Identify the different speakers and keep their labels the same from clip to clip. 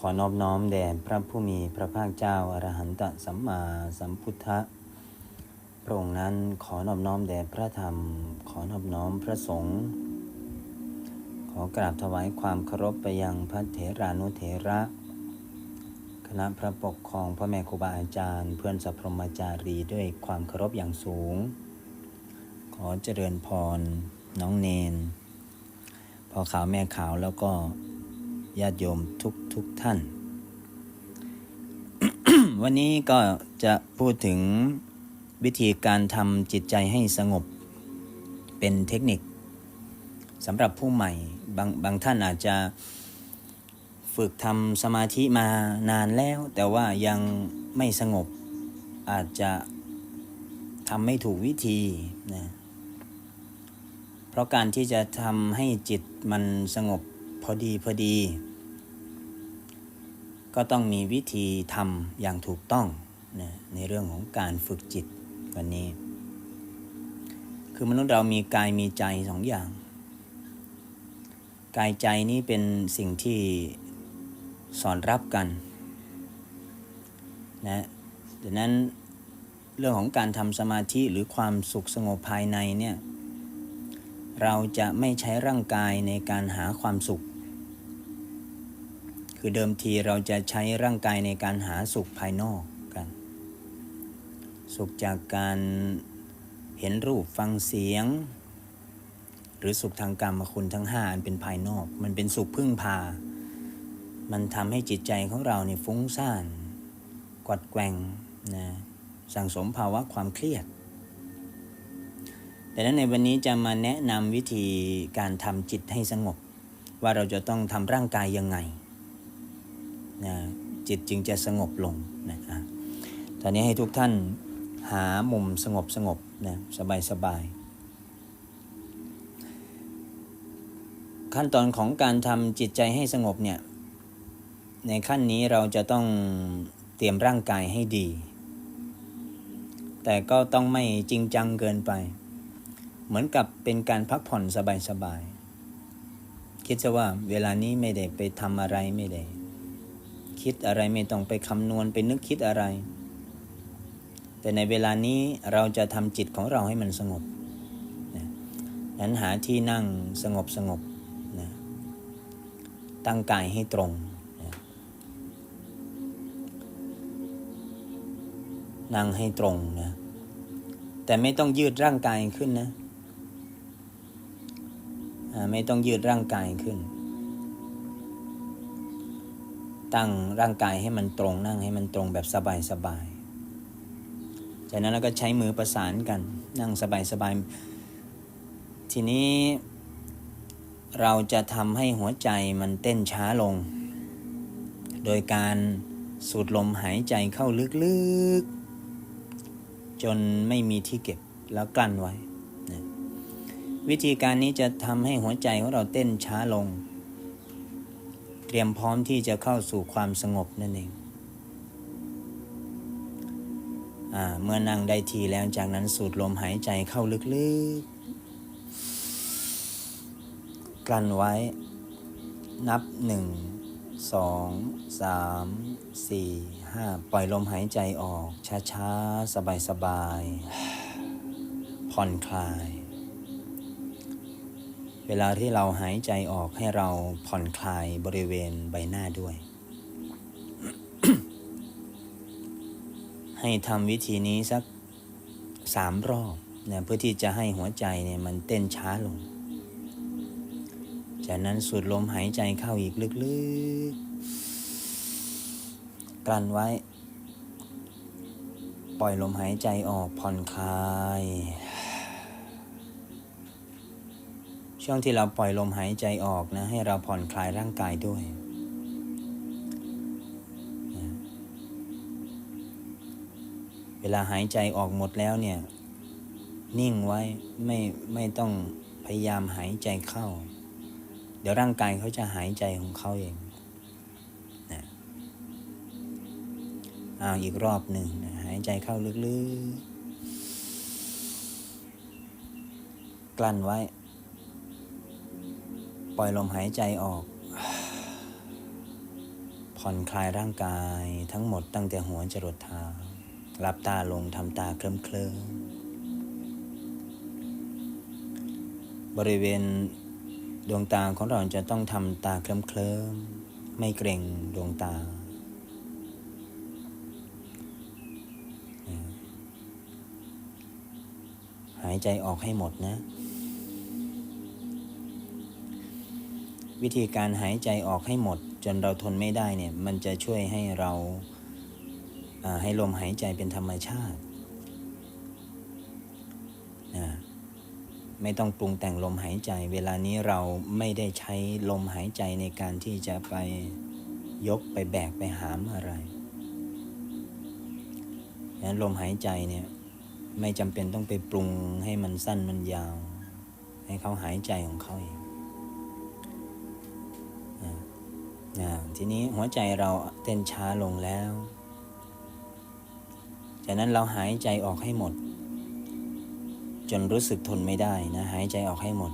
Speaker 1: ขอนอบน้อมแด่พระผู้มีพระภาคเจ้าอรหันตสัมมาสัมพุทธะพระองค์นั้นขอนอบน้อมแด่พระธรรม ขอนอบน้อมพระสงฆ์ขอกราบถวายความเคารพไปยังพระเถรานุเถระ คณะพระปกครองพ่อแม่ครูบาอาจารย์ เพื่อนสัพพมจารีด้วยความเคารพอย่างสูง ขอเจริญพรน้องเนนพอขาวแม่ขาวแล้วก็ ญาติโยมทุกทุกท่าน วันนี้ก็จะพูดถึงวิธีการทำจิตใจให้สงบ เป็นเทคนิคสำหรับผู้ใหม่บางบางท่านอาจจะฝึกทำสมาธิมานานแล้ว แต่ว่ายังไม่สงบอาจจะทำไม่ถูกวิธีนะเพราะการที่จะทำให้จิตมันสงบพอดีพอดี ก็ต้องมีวิธีทำอย่างถูกต้องนะในเรื่องของการฝึกจิตวันนี้ คือมนุษย์เรามีกายมีใจสองอย่าง กายใจนี้เป็นสิ่งที่สอนรับกันนะดังนั้นเรื่องของการทำสมาธิหรือความสุขสงบภายในเนี่ยเราจะไม่ใช้ร่างกายในการหาความสุข คือเดิมทีเราจะใช้ร่างกายในการหาสุขภายนอกกัน สุขจากการเห็นรูปฟังเสียง หรือสุขทางกรรมคุณทั้งห้าอันเป็นภายนอก มันเป็นสุขพึ่งพา มันทำให้จิตใจของเราเนี่ยฟุ้งซ่านกวัดแกว่งนะสั่งสมภาวะความเครียด แต่นั้นในวันนี้จะมาแนะนำวิธีการทำจิตให้สงบ ว่าเราจะต้องทำร่างกายยังไง นะจิตจึงจะสงบลงนะอะตอนนี้ให้ทุกท่านหามุมสงบสงบนะสบายสบายขั้นตอนของการทำจิตใจให้สงบเนี่ยในขั้นนี้เราจะต้องเตรียมร่างกายให้ดี แต่ก็ต้องไม่จริงจังเกินไป เหมือนกับเป็นการพักผ่อนสบายๆคิดซะว่าเวลานี้ไม่ได้ไปทำอะไรไม่ได้ คิดอะไรไม่ต้องไปคำนวณไปนึกคิดอะไร แต่ในเวลานี้เราจะทำจิตของเราให้มันสงบนะนั้นหาที่นั่งสงบสงบนะตั้งกายให้ตรงนะนั่งให้ตรงนะ แต่ไม่ต้องยืดร่างกายขึ้นนะ ไม่ต้องยืดร่างกายขึ้น ตั้งร่างกายให้มันตรงนั่งให้มันตรงแบบสบายสบายจากนั้นเราก็ใช้มือประสานกันนั่งสบายสบายทีนี้เราจะทำให้หัวใจมันเต้นช้าลง โดยการสูดลมหายใจเข้าลึกๆ จนไม่มีที่เก็บแล้วกลั้นไว้ วิธีการนี้จะทำให้หัวใจของเราเต้นช้าลง รียมพร้อมที่จะเข้าสู่ความสงบนั่นเองอเมื่อนั่งได้ทีแล้วจากนั้นสูดลมหายใจเข้าลึกๆ กลั้นไว้ นับหนึ่งสองสามสี่ห้าปล่อยลมหายใจออก ช้าๆ สบายๆ ผ่อนคลาย เวลาที่เราหายใจออกให้เราผ่อนคลายบริเวณใบหน้าด้วย ให้ทำวิธีนี้สักสามรอบนะเพื่อที่จะให้หัวใจเนี่ยมันเต้นช้าลง จากนั้นสูดลมหายใจเข้าอีกลึกๆ กลั้นไว้ ปล่อยลมหายใจออกผ่อนคลาย ช่วงที่เราปล่อยลมหายใจออกนะ ให้เราผ่อนคลายร่างกายด้วย เวลาหายใจออกหมดแล้วเนี่ย นิ่งไว้ไม่ไม่ต้องพยายามหายใจเข้า เดี๋ยวร่างกายเขาจะหายใจของเขาเองนะอ้าอีกรอบหนึ่งนะหายใจเข้าลึกๆ กลั้นไว้ ปล่อยลมหายใจออก ผ่อนคลายร่างกายทั้งหมดตั้งแต่หัวจรดเท้าหลับตาลงทำตาเคลิ้มเคลิ้มบริเวณดวงตาของเราจะต้องทำตาเคลิ้มเคลิ้มไม่เกรงดวงตา หายใจออกให้หมดนะ วิธีการหายใจออกให้หมด จนเราทนไม่ได้เนี่ยมันจะช่วยให้เราให้ลมหายใจเป็นธรรมชาตินะไม่ต้องปรุงแต่งลมหายใจ เวลานี้เราไม่ได้ใช้ลมหายใจในการที่จะไปยกไปแบกไปหามอะไรนั้นลมหายใจเนี่ยไม่จำเป็นต้องไปปรุงให้มันสั้นมันยาว ให้เขาหายใจของเขาเอง ทีนี้หัวใจเราเต้นช้าลงแล้ว จากนั้นเราหายใจออกให้หมด จนรู้สึกทนไม่ได้นะ หายใจออกให้หมด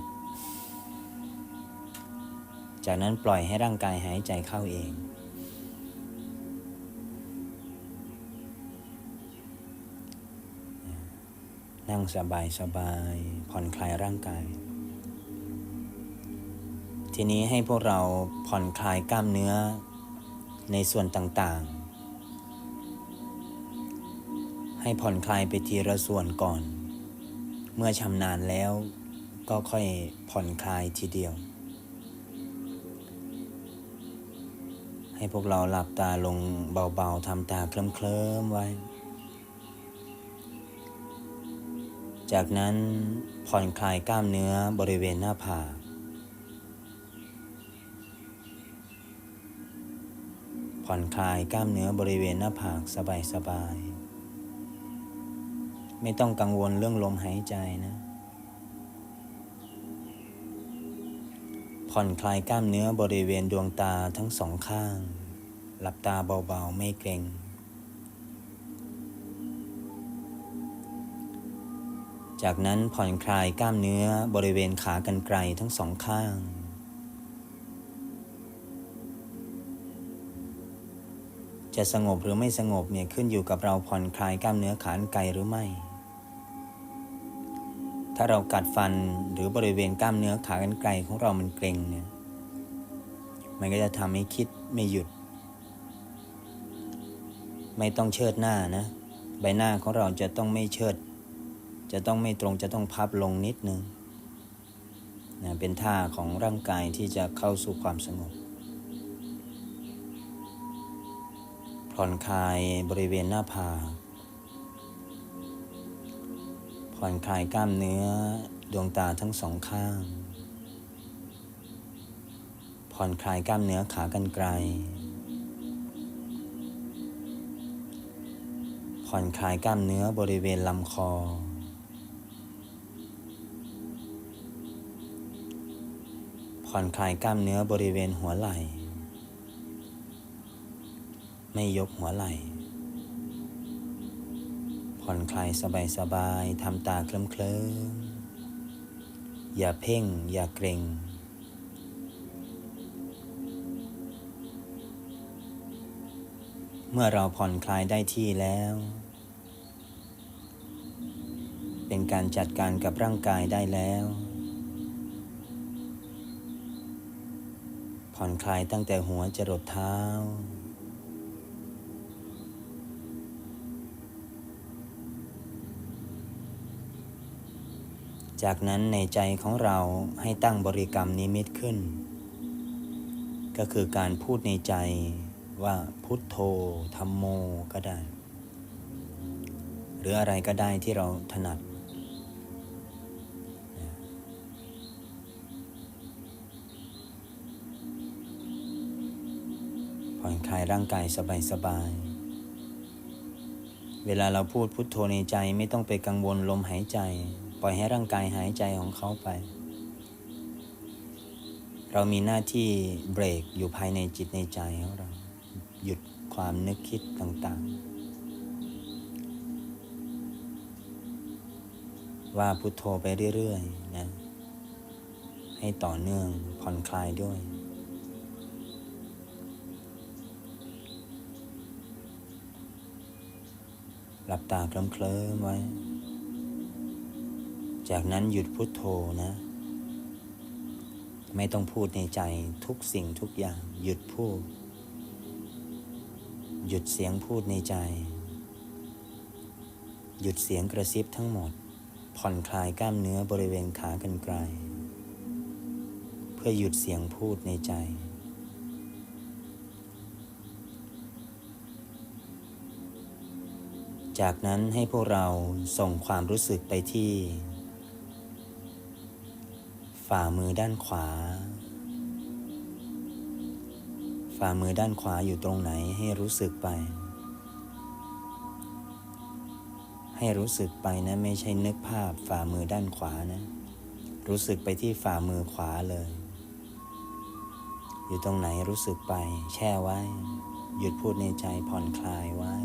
Speaker 1: จากนั้นปล่อยให้ร่างกายหายใจเข้าเองนั่งสบายสบายผ่อนคลายร่างกาย ทีนี้ให้พวกเราผ่อนคลายกล้ามเนื้อในส่วนต่างๆ ให้ผ่อนคลายไปทีละส่วนก่อน เมื่อชำนาญแล้วก็ค่อยผ่อนคลายทีเดียว ให้พวกเราหลับตาลงเบาๆทำตาเคลิ้มๆไว้ จากนั้นผ่อนคลายกล้ามเนื้อบริเวณหน้าผาก ผ่อนคลายกล้ามเนื้อบริเวณหน้าผากสบายๆ ไม่ต้องกังวลเรื่องลมหายใจนะ ผ่อนคลายกล้ามเนื้อบริเวณดวงตาทั้งสองข้าง หลับตาเบาๆ ไม่เกร็งจากนั้นผ่อนคลายกล้ามเนื้อบริเวณขากรรไกรทั้งสองข้าง จะสงบหรือไม่สงบเนี่ยขึ้นอยู่กับเราผ่อนคลายกล้ามเนื้อขานไกหรือไม่ ถ้าเรากัดฟันหรือบริเวณกล้ามเนื้อขากรรไกรของเรามันเกร็งเนี่ยมันก็จะทำให้คิดไม่หยุด ไม่ต้องเชิดหน้านะ ใบหน้าของเราจะต้องไม่เชิด จะต้องไม่ตรงจะต้องพับลงนิดนึงนะเป็นท่าของร่างกายที่จะเข้าสู่ความสงบ ผ่อนคลายบริเวณหน้าผากผ่อนคลายกล้ามเนื้อดวงตาทั้งสองข้าง ผ่อนคลายกล้ามเนื้อขากรรไกร ผ่อนคลายกล้ามเนื้อบริเวณลำคอ ผ่อนคลายกล้ามเนื้อบริเวณหัวไหล่ ไม่ยกหัวไหล่ ผ่อนคลายสบายๆทำตาเคลิ้มเคลิ้มอย่าเพ่ง อย่าเกรงเมื่อเราผ่อนคลายได้ที่แล้ว เป็นการจัดการกับร่างกายได้แล้ว ผ่อนคลายตั้งแต่หัวจรดเท้า จากนั้นในใจของเราให้ตั้งบริกรรมนิมิตขึ้น ก็คือการพูดในใจว่าพุทโธธรรมโมก็ได้ หรืออะไรก็ได้ที่เราถนัด ผ่อนคลายร่างกายสบายๆเวลาเราพูดพุทโธในใจไม่ต้องไปกังวลลมหายใจ ปล่อยให้ร่างกายหายใจของเขาไป เรามีหน้าที่เบรกอยู่ภายในจิตในใจของเรา หยุดความนึกคิดต่างๆ ว่าพุโทโธไปเรื่อยๆนะให้ต่อเนื่องผ่อนคลายด้วยหลับตาเคลิ้มๆไว้ จากนั้นหยุดพุดโทโธนะ ไม่ต้องพูดในใจทุกสิ่งทุกอย่าง หยุดพูด หยุดเสียงพูดในใจ หยุดเสียงกระซิบทั้งหมด ผ่อนคลายกล้ามเนื้อบริเวณขากรรไกรเพื่อหยุดเสียงพูดในใจจากนั้นให้พวกเราส่งความรู้สึกไปที่ ฝ่ามือด้านขวา ฝ่ามือด้านขวาอยู่ตรงไหนให้รู้สึกไป ให้รู้สึกไปนะไม่ใช่นึกภาพฝ่ามือด้านขวานะ รู้สึกไปที่ฝ่ามือขวาเลย อยู่ตรงไหนรู้สึกไป แช่ไว้ หยุดพูดในใจผ่อนคลายไว้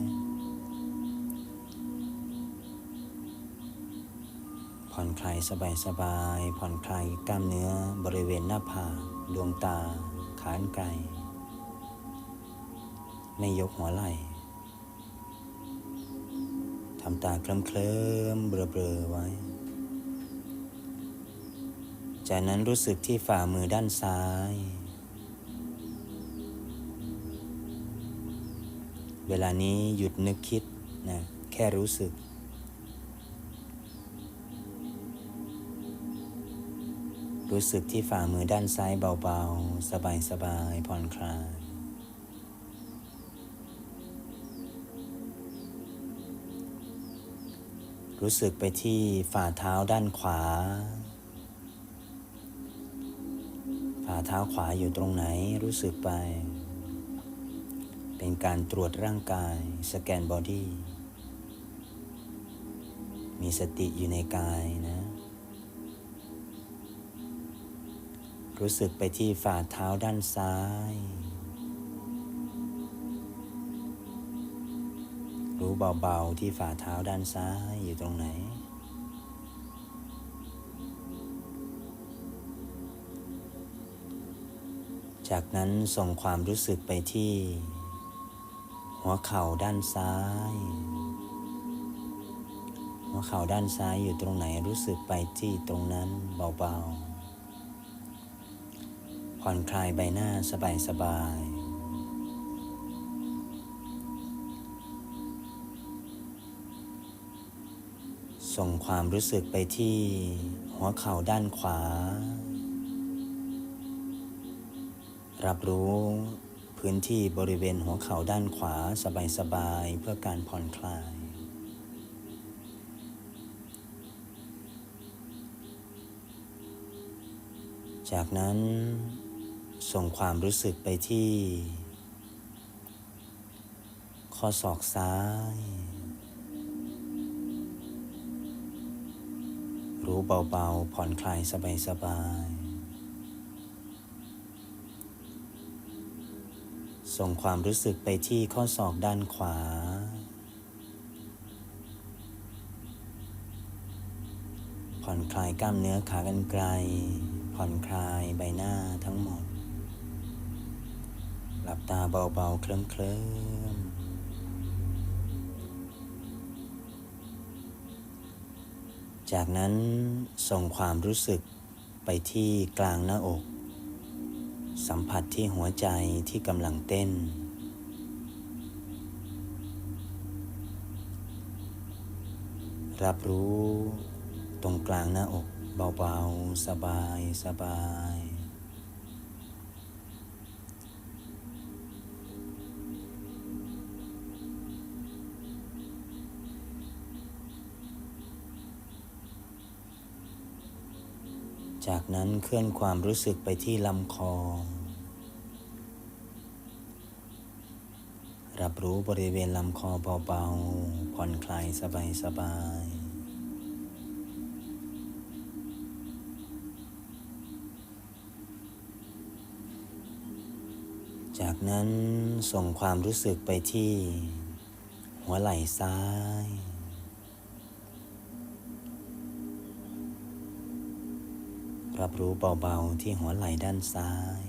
Speaker 1: ผ่อนคลายสบายๆผ่อนคลายกล้ามเนื้อบริเวณหน้าผากดวงตา ขานไกล ไม่ยกหัวไหล่ทำตาเคลิ้มเคลิ้มๆเบลอๆไว้ จากนั้นรู้สึกที่ฝ่ามือด้านซ้าย เวลานี้หยุดนึกคิดนะแค่รู้สึก รู้สึกที่ฝ่ามือด้านซ้ายเบาๆ สบายๆผ่อนคลายรู้สึกไปที่ฝ่าเท้าด้านขวา ฝ่าเท้าขวาอยู่ตรงไหนรู้สึกไป เป็นการตรวจร่างกายสแกนบอดี้ มีสติอยู่ในกายนะ รู้สึกไปที่ฝ่าเท้าด้านซ้าย รู้เบาๆที่ฝ่าเท้าด้านซ้ายอยู่ตรงไหน จากนั้นส่งความรู้สึกไปที่ หัวเข่าด้านซ้าย หัวเข่าด้านซ้ายอยู่ตรงไหนรู้สึกไปที่ตรงนั้นเบาๆ ผ่อนคลายใบหน้าสบายๆส่งความรู้สึกไปที่หัวเข่าด้านขวา รับรู้พื้นที่บริเวณหัวเข่าด้านขวาสบายๆเพื่อการผ่อนคลาย จากนั้น ส่งความรู้สึกไปที่ ข้อศอกซ้าย รู้เบาๆ ผ่อนคลายสบายๆ ส่งความรู้สึกไปที่ข้อศอกด้านขวา ผ่อนคลายกล้ามเนื้อขากรรไกรผ่อนคลายใบหน้าทั้งหมด หลับตาเบาๆ เคลิ้มเคลิ้มๆจากนั้นส่งความรู้สึกไปที่กลางหน้าอก สัมผัสที่หัวใจที่กำลังเต้น รับรู้ตรงกลางหน้าอกเบาๆ สบายสบาย จากนั้นเคลื่อนความรู้สึกไปที่ลำคอ รับรู้บริเวณลำคอเบาๆ ผ่อนคลายสบายๆจากนั้นส่งความรู้สึกไปที่ หัวไหล่ซ้าย รับรู้เบาๆที่หัวไหล่ด้านซ้าย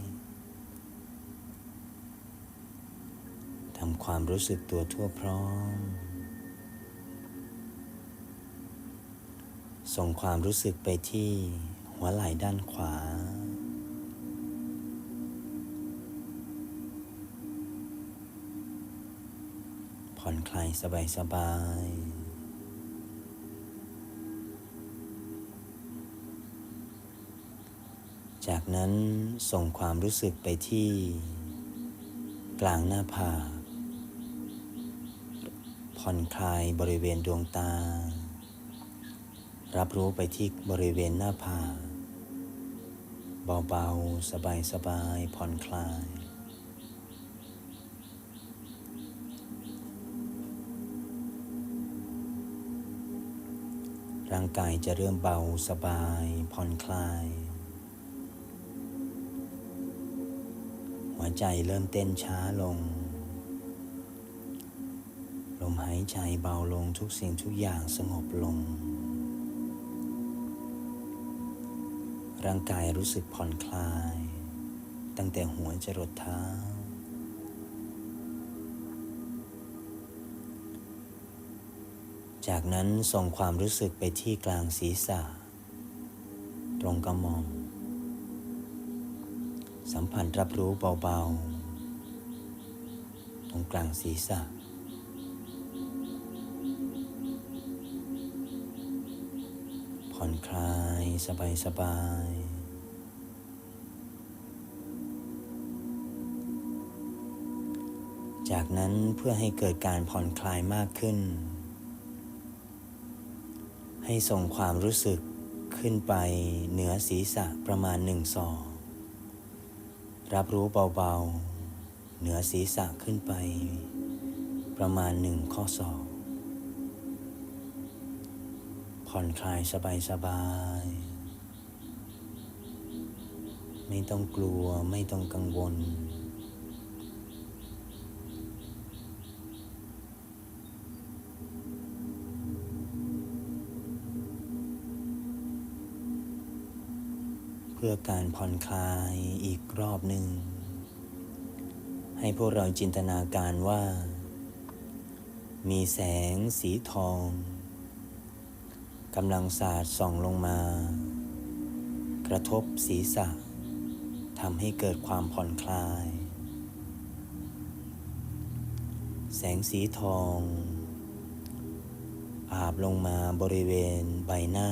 Speaker 1: ทำความรู้สึกตัวทั่วพร้อม ส่งความรู้สึกไปที่หัวไหล่ด้านขวา ผ่อนคลายสบายๆ จากนั้นส่งความรู้สึกไปที่ กลางหน้าผากผ่อนคลายบริเวณดวงตา รับรู้ไปที่บริเวณหน้าผากเบาๆ สบายๆ ผ่อนคลาย ร่างกายจะเริ่มเบาสบายผ่อนคลาย หัวใจเริ่มเต้นช้าลง ลมหายใจเบาลงทุกสิ่งทุกอย่างสงบลง ร่างกายรู้สึกผ่อนคลาย ตั้งแต่หัวจรดเท้า จากนั้นส่งความรู้สึกไปที่กลางศีรษะ ตรงกระหม่อม สัมผัสรับรู้เบาๆ ตรงกลางศีรษะ ผ่อนคลายสบายๆจากนั้นเพื่อให้เกิดการผ่อนคลายมากขึ้น ให้ส่งความรู้สึกขึ้นไปเหนือศีรษะประมาณหนึ่งศอก รับรู้เบาๆ เหนือศีรษะขึ้นไป ประมาณหนึ่งข้อศอก ผ่อนคลายสบายๆ ไม่ต้องกลัวไม่ต้องกังวล พื่อการผ่อนคลายอีกรอบหนึ่ง ให้พวกเราจินตนาการว่า มีแสงสีทองกำลังสาดส่องลงมา กระทบศีรษะทำให้เกิดความผ่อนคลาย แสงสีทองอาบลงมาบริเวณใบหน้า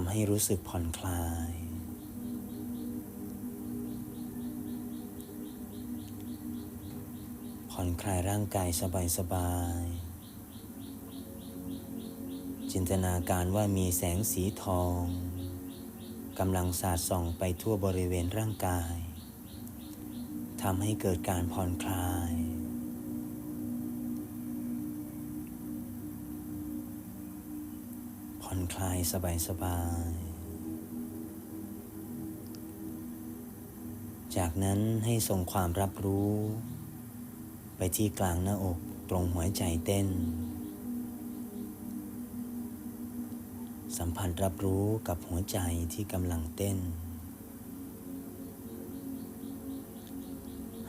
Speaker 1: ำให้รู้สึกผ่อนคลาย ผ่อนคลายร่างกายสบายๆจินตนาการว่ามีแสงสีทองกำลังสาดส่องไปทั่วบริเวณร่างกายทำให้เกิดการผ่อนคลาย อนคลายสบายๆจากนั้นให้ส่งความรับรู้ ไปที่กลางหน้าอกตรงหัวใจเต้น สัมผัสรับรู้กับหัวใจที่กำลังเต้น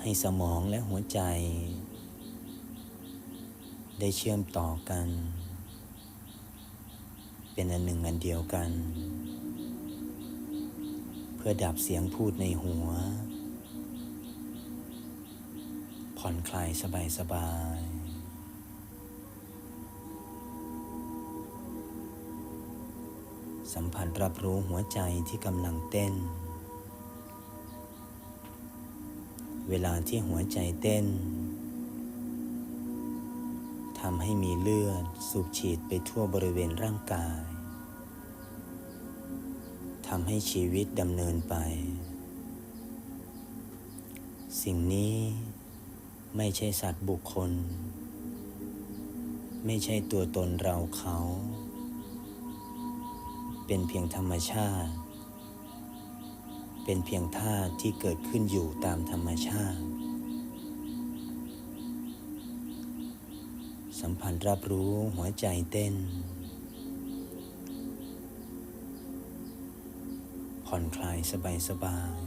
Speaker 1: ให้สมองและหัวใจ ได้เชื่อมต่อกัน เป็นอันหนึ่งอันเดียวกัน เพื่อดับเสียงพูดในหัว ผ่อนคลายสบายๆสัมผัสรับรู้หัวใจที่กำลังเต้น เวลาที่หัวใจเต้น ทำให้มีเลือดสูบฉีดไปทั่วบริเวณร่างกายทำให้ชีวิตดำเนินไป สิ่งนี้ไม่ใช่สัตว์บุคคล ไม่ใช่ตัวตนเราเขา เป็นเพียงธรรมชาติ เป็นเพียงธาตุที่เกิดขึ้นอยู่ตามธรรมชาติ สัมผัสรับรู้หัวใจเต้น ผ่อนคลายสบายๆ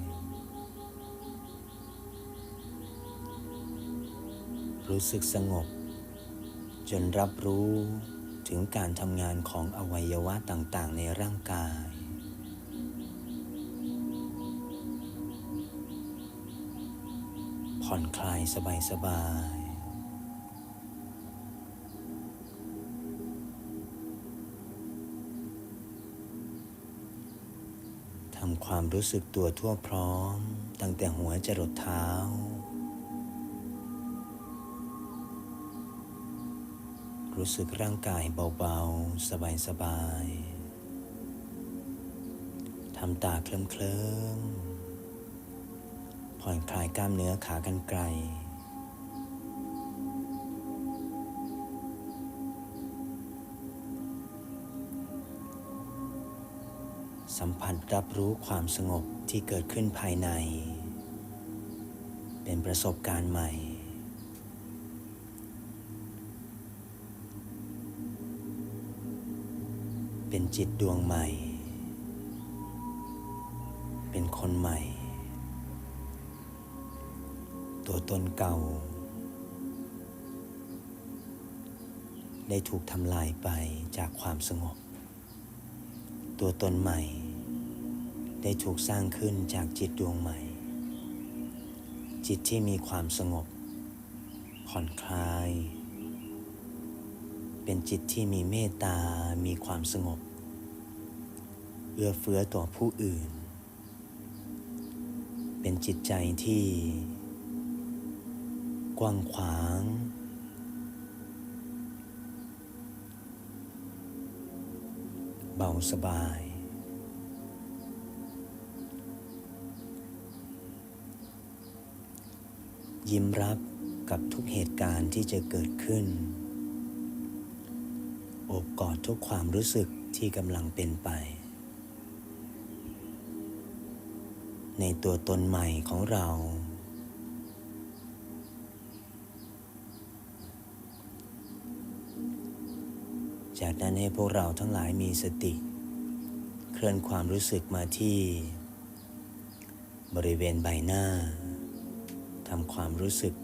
Speaker 1: รู้สึกสงบ จนรับรู้ถึงการทำงานของอวัยวะต่างๆ ในร่างกาย ผ่อนคลายสบายๆทำ ความรู้สึกตัวทั่วพร้อม ตั้งแต่หัวจรดเท้า รู้สึกร่างกายเบาๆ สบายๆทำตาเคลิ้มๆผ่อนคลายกล้ามเนื้อขากรรไกร สัมผัสรับรู้ความสงบที่เกิดขึ้นภายใน เป็นประสบการณ์ใหม่ เป็นจิตดวงใหม่ เป็นคนใหม่ ตัวตนเก่า ได้ถูกทำลายไปจากความสงบตัวตนใหม่ ได้ถูกสร้างขึ้นจากจิตดวงใหม่ จิตที่มีความสงบ ผ่อนคลาย เป็นจิตที่มีเมตตา มีความสงบ เอื้อเฟื้อต่อผู้อื่น เป็นจิตใจที่ กว้างขวางเบาสบาย ยิ้มรับกับทุกเหตุการณ์ที่จะเกิดขึ้น โอบกอดทุกความรู้สึกที่กำลังเป็นไป ในตัวตนใหม่ของเรา จากนั้นให้พวกเราทั้งหลายมีสติ เคลื่อนความรู้สึกมาที่ บริเวณใบหน้า ทำความรู้สึก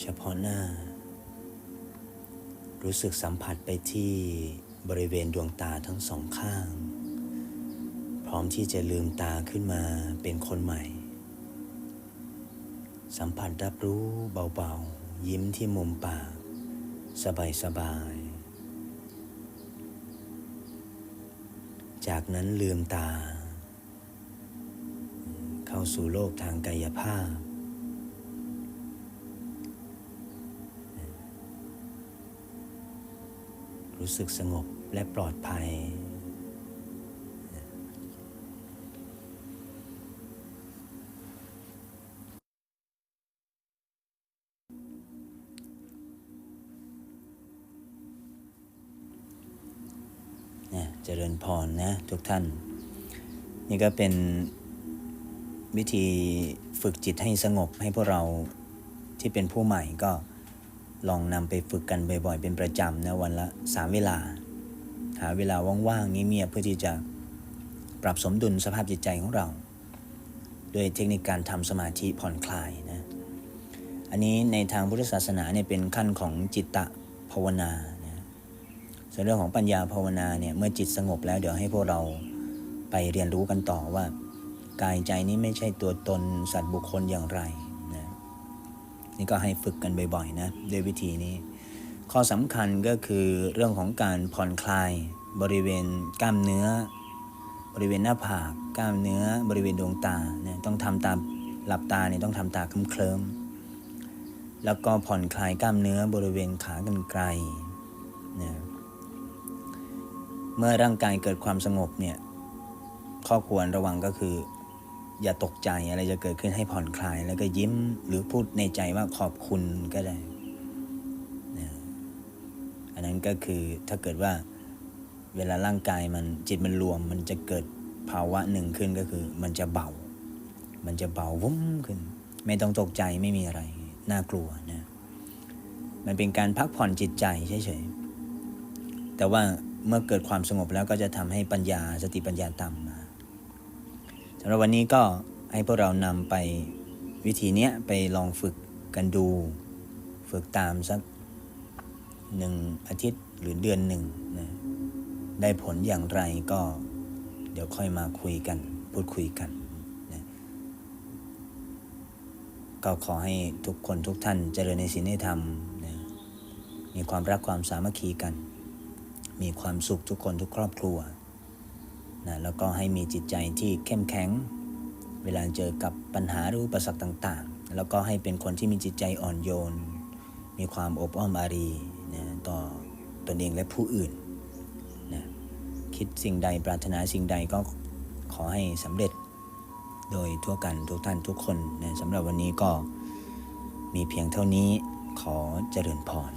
Speaker 1: เฉพาะหน้า รู้สึกสัมผัสไปที่บริเวณดวงตาทั้งสองข้าง พร้อมที่จะลืมตาขึ้นมาเป็นคนใหม่ สัมผัสรับรู้เบาๆ ยิ้มที่มุมปาก สบายๆจากนั้นลืมตา เข้าสู่โลกทางกายภาพ รู้สึกสงบและปลอดภัย นะเจริญพรนะทุกท่าน นี่ก็เป็นวิธีฝึกจิตให้สงบให้พวกเราที่เป็นผู้ใหม่ก็ ลองนำไปฝึกกันบ่อยๆ เป็นประจำนะวันละสามเวลา หาเวลาว่างๆเงียบๆเพื่อที่จะปรับสมดุลสภาพจิตใจของเรา ด้วยเทคนิคการทำสมาธิผ่อนคลายนะอันนี้ในทางพุทธศาสนาเนี่ยเป็นขั้นของจิตตะภาวนานะส่วนเรื่องของปัญญาภาวนาเนี่ยเมื่อจิตสงบแล้วเดี๋ยวให้พวกเราไปเรียนรู้กันต่อว่า กายใจนี้ไม่ใช่ตัวตนสัตว์บุคคลอย่างไร นี่ก็ให้ฝึกกันบ่อยๆนะด้วยวิธีนี้ ข้อสำคัญก็คือเรื่องของการผ่อนคลายบริเวณกล้ามเนื้อ บริเวณหน้าผากกล้ามเนื้อบริเวณดวงตาเนี่ยต้องทำตามหลับตาเนี่ยต้องทำตาเคลิ้มๆแล้วก็ผ่อนคลายกล้ามเนื้อบริเวณขากรรไกรนะเมื่อร่างกายเกิดความสงบเนี่ยข้อควรระวังก็คือ อย่าตกใจอะไรจะเกิดขึ้นให้ผ่อนคลาย แล้วก็ยิ้มหรือพูดในใจว่าขอบคุณก็ได้นะอันนั้นก็คือถ้าเกิดว่าเวลาร่างกายมันจิตมันรวม มันจะเกิดภาวะหนึ่งขึ้นก็คือ มันจะเบา มันจะเบาวุ้มขึ้น ไม่ต้องตกใจไม่มีอะไร น่ากลัวนะมันเป็นการพักผ่อนจิตใจเฉยๆแต่ว่าเมื่อเกิดความสงบแล้วก็จะทำให้ปัญญาสติปัญญาตามมา สำหรับวันนี้ก็ให้พวกเรานำไปวิธีเนี้ยไปลองฝึกกันดู ฝึกตามสักหนึ่งอาทิตย์หรือเดือนหนึ่งนะได้ผลอย่างไรก็เดี๋ยวค่อยมาคุยกัน พูดคุยกันนะก็ขอให้ทุกคนทุกท่านเจริญในศีลในธรรมนะมีความรักความสามัคคีกัน มีความสุขทุกคนทุกครอบครัว นะแล้วก็ให้มีจิตใจที่เข้มแข็ง เวลาเจอกับปัญหาหรืออุปสรรคต่างๆ แล้วก็ให้เป็นคนที่มีจิตใจอ่อนโยน มีความอบอ้อมอารีนะต่อตนเองและผู้อื่นนะคิดสิ่งใดปรารถนาสิ่งใดก็ขอให้สำเร็จโดยทั่วกันทุกท่านทุกคนนะสำหรับวันนี้ก็มีเพียงเท่านี้ขอเจริญพร